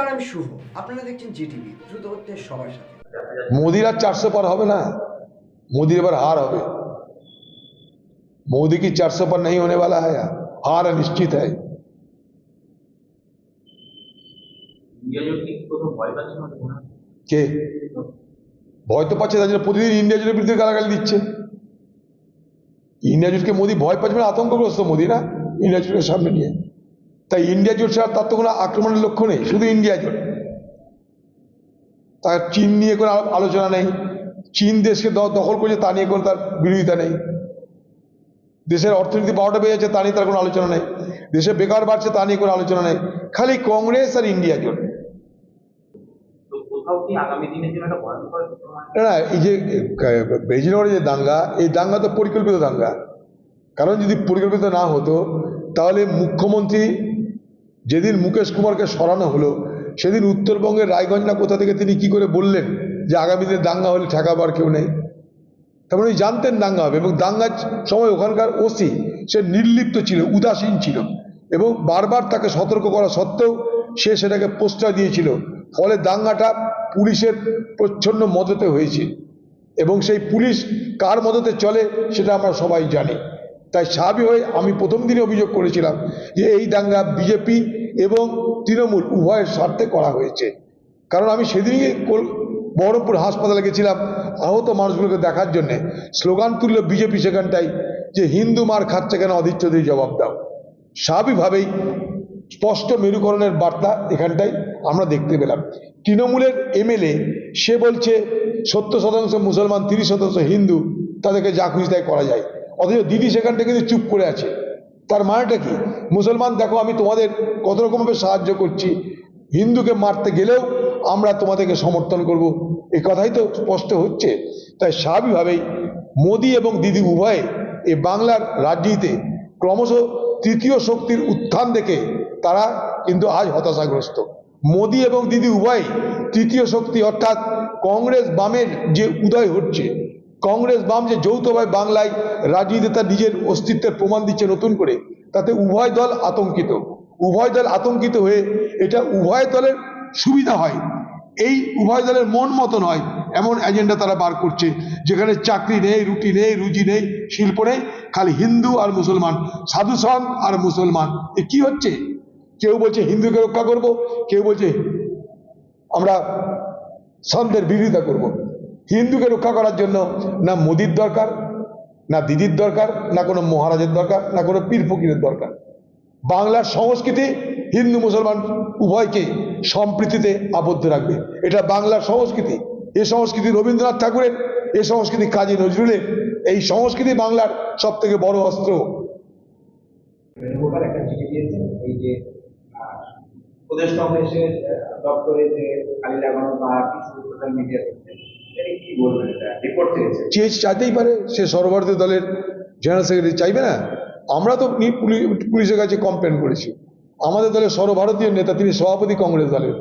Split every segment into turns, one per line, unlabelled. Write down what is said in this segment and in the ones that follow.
নমস্কার আমি শুভ আপনারা দেখছেন জিটিভি দ্রুত হচ্ছে সবার সাথে
मोदी আর চারশো পার হবে না मोदी এবার हार হবে मोदी की 400 पर नहीं होने वाला है हार निश्चित है
ইন্ডিয়া জোট কি কোথাও ভয় পাচ্ছে না মনে হয়?
কে ভয় তো পাচ্ছে তার জন্য প্রতিদিন ইন্ডিয়া জোটের বিরুদ্ধে গালাগালি দিচ্ছে ইন্ডিয়া জোটকে মোদি ভয় পাচ্ছে মানে আতঙ্কগ্রস্ত মোদি না ইন্ডিয়া জোটের সামনে নিয়ে তাই ইন্ডিয়া জোট ছাড়া তার তো কোনো আক্রমণের লক্ষ্য নেই শুধু ইন্ডিয়া জোট। তার চীন নিয়ে কোনো আলোচনা নেই চীন দেশকে দখল করেছে তা নিয়ে কোনো তার বিরোধিতা নেই। দেশের অর্থনীতি বারোটা বেড়ে যাচ্ছে তা নিয়ে তার কোনো আলোচনা নেই। দেশে বেকার বাড়ছে তা নিয়ে কোনো আলোচনা নেই। খালি কংগ্রেস আর ইন্ডিয়া জোট। না এই যে বেজিনগরে যে দাঙ্গা এই দাঙ্গা তো পরিকল্পিত দাঙ্গা। কারণ যদি পরিকল্পিত না হতো তাহলে মুখ্যমন্ত্রী যেদিন মুকেশ কুমারকে সরানো হলো, সেদিন উত্তরবঙ্গের রায়গঞ্জ না কোথা থেকে তিনি কি করে বললেন যে আগামী দিনে দাঙ্গা হলে ঠেকাবার কেউ নেই? তারপরে উনি জানতেন দাঙ্গা হবে এবং দাঙ্গার সময় ওখানকার ওসি সে নির্লিপ্ত ছিল, উদাসীন ছিল এবং বারবার তাকে সতর্ক করা সত্ত্বেও সে সেটাকে প্রশ্রয় দিয়েছিল। ফলে দাঙ্গাটা পুলিশের প্রচ্ছন্ন মদতে হয়েছে এবং সেই পুলিশ কার মদতে চলে সেটা আমরা সবাই জানি। তাই স্বাভাবিক হয়ে আমি প্রথম দিনে অভিযোগ করেছিলাম যে এই দাঙ্গা বিজেপি এবং তৃণমূল উভয়ের স্বার্থে করা হয়েছে। কারণ আমি সেদিনই বহরমপুর হাসপাতালে গেছিলাম আহত মানুষগুলোকে দেখার জন্যে। স্লোগান তুলল বিজেপি সেখানটাই যে হিন্দু মার খাচ্ছে কেন অধীর জবাব দাও। স্বাভাবিকভাবেই স্পষ্ট মেরুকরণের বার্তা এখানটাই আমরা দেখতে পেলাম। তৃণমূলের এমএলএ, সে বলছে, সত্তর শতাংশ মুসলমান, তিরিশ শতাংশ হিন্দু, তাদেরকে যা খুশি তাই করা যায়। অথচ দিদি সেখানটা কিন্তু চুপ করে আছে, তার মানেটা কি? মুসলমান, দেখো আমি তোমাদের কত রকমভাবে সাহায্য করছি। হিন্দুকে মারতে গেলেও আমরা তোমাদেরকে সমর্থন করব। এই কথাই তো স্পষ্ট হচ্ছে। তাই স্বাভাবিকভাবেই মোদি এবং দিদি উভয়ে এ বাংলার রাজনীতিতে ক্রমশ তৃতীয় শক্তির উত্থান দেখে তারা কিন্তু আজ হতাশাগ্রস্ত। মোদি এবং দিদি উভয় তৃতীয় শক্তি অর্থাৎ কংগ্রেস বামের যে উদয় হচ্ছে কংগ্রেস বাম যে যৌথভাবে বাংলায় রাজনীতিতে তার নিজের অস্তিত্বের প্রমাণ দিচ্ছে নতুন করে, তাতে উভয় দল আতঙ্কিত। উভয় দল আতঙ্কিত হয়ে এটা উভয় দলের সুবিধা হয়। এই উভয় দলের মন মতন হয় এমন এজেন্ডা তারা বার করছে, যেখানে চাকরি নেই, রুটি নেই, রুজি নেই, শিল্প নেই, খালি হিন্দু আর মুসলমান, সাধু সঙ্গ আর মুসলমান। এ কি হচ্ছে? কেউ বলছে হিন্দুকে রক্ষা করব, কেউ বলছে আমরা সন্তের বিরোধিতা করব। হিন্দুকে রক্ষা করার জন্য না মোদির দরকার, না দিদির দরকার, না কোনো মহারাজের দরকার, না কোনো পীর ফকিরের দরকার। বাংলার সংস্কৃতি হিন্দু মুসলমান উভয়কে সম্প্রীতিতে আবদ্ধ রাখবে। এটা বাংলার সংস্কৃতি। এ সংস্কৃতি রবীন্দ্রনাথ ঠাকুরের, এ সংস্কৃতি কাজী নজরুলের। এই সংস্কৃতি বাংলার সব থেকে বড় অস্ত্র।
দপ্তরে যে লাগানো বা কিছু সোশ্যাল মিডিয়া
চেয়ে চাইতেই পারে, সে সর্বভারতীয় দলের জেনারেল সেক্রেটারি চাইবে না। আমরা তো পুলিশের কাছে কমপ্লেন করেছি। আমাদের দলের সর্বভারতীয় নেতা, তিনি সভাপতি কংগ্রেস দলের।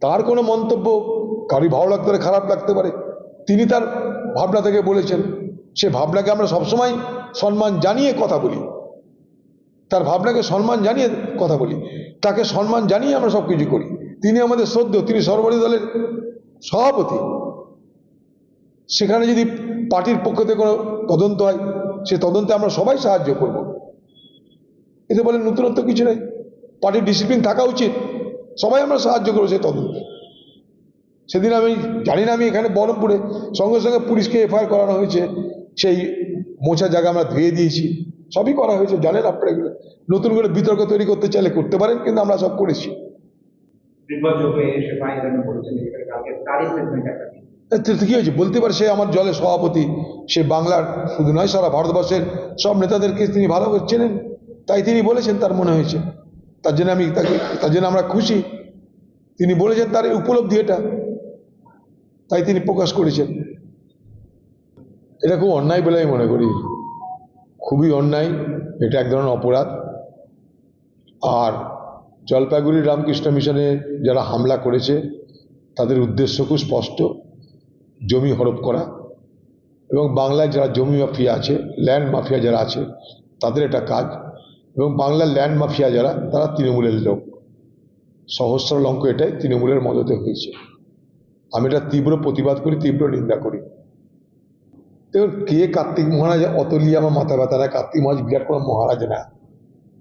তার কোনো মন্তব্য কারি ভালো লাগতে পারে, খারাপ লাগতে পারে। তিনি তার ভাবনা থেকে বলেছেন, সে ভাবনাকে আমরা সবসময় সম্মান জানিয়ে কথা বলি। তার ভাবনাকে সম্মান জানিয়ে কথা বলি। তাকে সম্মান জানিয়ে আমরা সব কিছু করি। তিনি আমাদের সদ্য তিনি সর্বভারতীয় দলের সভাপতি। সেখানে যদি পার্টির পক্ষ থেকে কোনো তদন্ত হয়, সে তদন্তে আমরা সবাই সাহায্য করব। এতে বলে নতুনত্ব কিছু নেই। পার্টির ডিসিপ্লিন থাকা উচিত। সবাই আমরা সাহায্য করব সেই তদন্তে। সেদিন আমি জানি না আমি এখানে বহরমপুরে, সঙ্গে সঙ্গে পুলিশকে এফআইআর করানো হয়েছে। সেই মোছা জায়গা আমরা ধুয়ে দিয়েছি। সবই করা হয়েছে, জানেন আপনারা এগুলো। নতুন করে বিতর্ক তৈরি করতে চাইলে করতে পারেন, কিন্তু আমরা সব করেছি। কি হয়েছে? বলতে পারে সে আমার জলের সভাপতি, সে বাংলার শুধু নয়, সারা ভারতবর্ষের সব নেতাদেরকে তিনি ভালো করে চেনেন। তাই তিনি বলেছেন তার মনে হয়েছে। তার জন্য আমি তাকে, তার জন্য আমরা খুশি। তিনি বলেছেন তার এই উপলব্ধি এটা। তাই তিনি প্রকাশ করেছেন। এটা খুব অন্যায় বলে আমি মনে করি। খুবই অন্যায়। এটা এক ধরনের অপরাধ। আর জলপাইগুড়ি রামকৃষ্ণ মিশনে যারা হামলা করেছে, তাদের উদ্দেশ্য খুব স্পষ্ট। জমি হরপ করা এবং বাংলায় যারা জমি মাফিয়া আছে ল্যান্ড মাফিয়া যারা আছে, তাদের এটা কাজ। এবং বাংলার ল্যান্ড মাফিয়া যারা, তারা তৃণমূলের লোক। সহস্র লঙ্ক এটাই তৃণমূলের মদতে হয়েছে। আমি এটা তীব্র প্রতিবাদ করি, তীব্র নিন্দা করি। দেখুন, কে কার্তিক মহারাজ অত নিয়ে আমার মাথা ব্যথা না কার্তিক মহারাজ বিরাট কোনো মহারাজ না।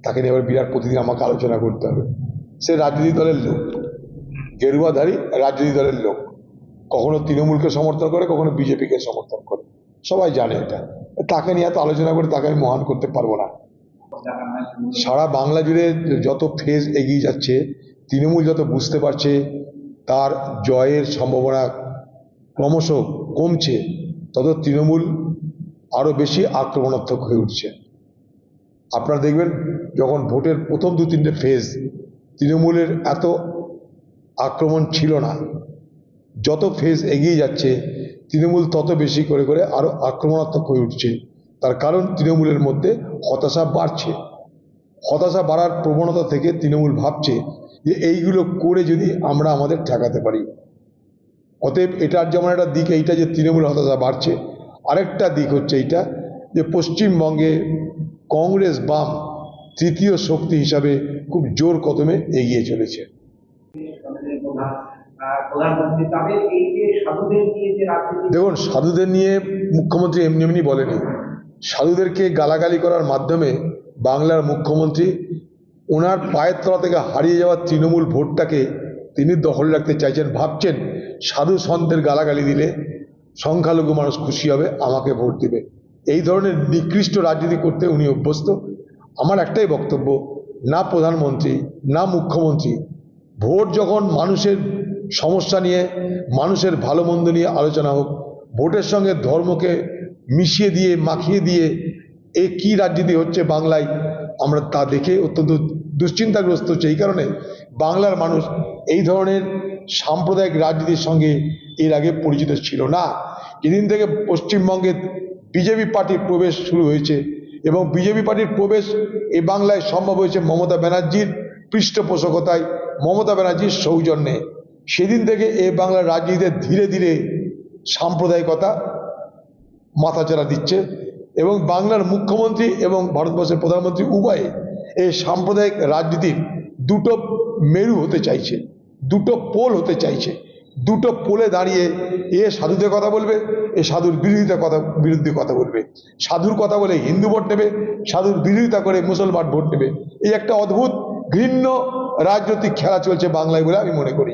তাকে নিয়ে এবার বিরাট প্রতিদিন আমাকে আলোচনা করতে হবে। সে রাজনীতি দলের লোক। গেরুয়াধারী রাজনীতি দলের লোক। কখনো তৃণমূলকে সমর্থন করে, কখনো বিজেপিকে সমর্থন করে। সবাই জানে এটা। তাকে নিয়ে এত আলোচনা করে তাকে আমি মহান করতে পারব না। সারা বাংলা জুড়ে যত ফেজ এগিয়ে যাচ্ছে, তৃণমূল যত বুঝতে পারছে, তার জয়ের সম্ভাবনা ক্রমশ কমছে, তত তৃণমূল আরও বেশি আক্রমণাত্মক হয়ে উঠছে। আপনারা দেখবেন, যখন ভোটের প্রথম দু তিনটে ফেজ, তৃণমূলের এত আক্রমণ ছিল না যত ফেজ এগিয়ে যাচ্ছে, তৃণমূল তত বেশি করে করে আরও আক্রমণাত্মক হয়ে উঠছে। তার কারণ তৃণমূলের মধ্যে হতাশা বাড়ছে। হতাশা বাড়ার প্রবণতা থেকে তৃণমূল ভাবছে যে এইগুলো করে যদি আমরা আমাদের ঠেকাতে পারি। অতএব এটার যেমন একটা দিক, এইটা যে তৃণমূল হতাশা বাড়ছে, আরেকটা দিক হচ্ছে এইটা যে পশ্চিমবঙ্গে কংগ্রেস বাম তৃতীয় শক্তি হিসাবে খুব জোর কদমে এগিয়ে চলেছে। দেখুন, সাধুদের নিয়ে মুখ্যমন্ত্রী এমনি এমনি বলেনি। সাধুদেরকে গালাগালি করার মাধ্যমে বাংলার মুখ্যমন্ত্রী ওনার পায়ের তলা থেকে হারিয়ে যাওয়া তৃণমূল ভোটটাকে তিনি দখল রাখতে চাইছেন। ভাবছেন সাধু সন্তের গালাগালি দিলে সংখ্যালঘু মানুষ খুশি হবে, আমাকে ভোট দিবে। এই ধরনের নিকৃষ্ট রাজনীতি করতে উনি অভ্যস্ত। আমার একটাই বক্তব্য, না প্রধানমন্ত্রী, না মুখ্যমন্ত্রী, ভোট যখন মানুষের সমস্যা নিয়ে মানুষের ভালো মন্দ নিয়ে আলোচনা হোক, ভোটের সঙ্গে ধর্মকে মিশিয়ে দিয়ে, মাখিয়ে দিয়ে এ কি রাজনীতি হচ্ছে বাংলায়, আমরা তা দেখে অত্যন্ত দুশ্চিন্তাগ্রস্ত হচ্ছে। এই কারণে বাংলার মানুষ এই ধরনের সাম্প্রদায়িক রাজনীতির সঙ্গে এর আগে পরিচিত ছিল না। যেদিন থেকে পশ্চিমবঙ্গে বিজেপি পার্টির প্রবেশ শুরু হয়েছে এবং বিজেপি পার্টির প্রবেশ এ বাংলায় সম্ভব হয়েছে মমতা ব্যানার্জির পৃষ্ঠপোষকতায়, মমতা ব্যানার্জির সৌজন্যে। সেদিন থেকে এ বাংলার রাজনীতিতে ধীরে ধীরে সাম্প্রদায়িকতা মাথাচাড়া দিচ্ছে এবং বাংলার মুখ্যমন্ত্রী এবং ভারতবর্ষের প্রধানমন্ত্রী উভয়ে এই সাম্প্রদায়িক রাজনীতির দুটো মেরু হতে চাইছে, দুটো পোল হতে চাইছে। দুটো পোলে দাঁড়িয়ে এ সাধুদের কথা বলবে, এ সাধুর বিরোধিতা কথা বিরুদ্ধে কথা বলবে। সাধুর কথা বলে হিন্দু ভোট নেবে, সাধুর বিরোধিতা করে মুসলমান ভোট নেবে। এই একটা অদ্ভুত ঘৃণ্য রাজনৈতিক খেলা চলছে বাংলায় বলে আমি মনে করি।